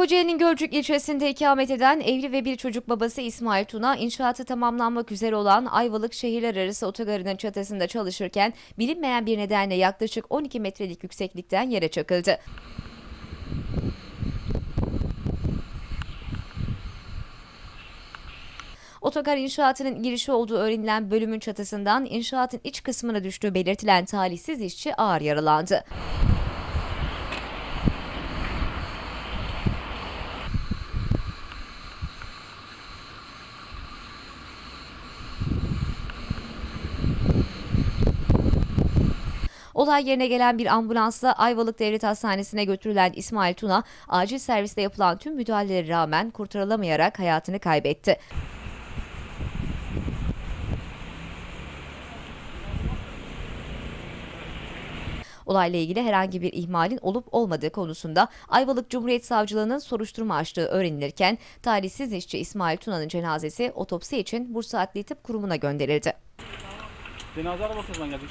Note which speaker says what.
Speaker 1: Kocaeli'nin Gölcük ilçesinde ikamet eden evli ve bir çocuk babası İsmail Tuna, inşaatı tamamlanmak üzere olan Ayvalık şehirler arası otogarının çatısında çalışırken bilinmeyen bir nedenle yaklaşık 12 metrelik yükseklikten yere çakıldı. Otogar inşaatının girişi olduğu öğrenilen bölümün çatısından inşaatın iç kısmına düştüğü belirtilen talihsiz işçi ağır yaralandı. Olay yerine gelen bir ambulansla Ayvalık Devlet Hastanesi'ne götürülen İsmail Tuna, acil serviste yapılan tüm müdahalelere rağmen kurtarılamayarak hayatını kaybetti. Olayla ilgili herhangi bir ihmalin olup olmadığı konusunda Ayvalık Cumhuriyet Savcılığı'nın soruşturma açtığı öğrenilirken talihsiz işçi İsmail Tuna'nın cenazesi otopsi için Bursa Adli Tıp Kurumu'na gönderildi.
Speaker 2: Cenaze arabasından geldik.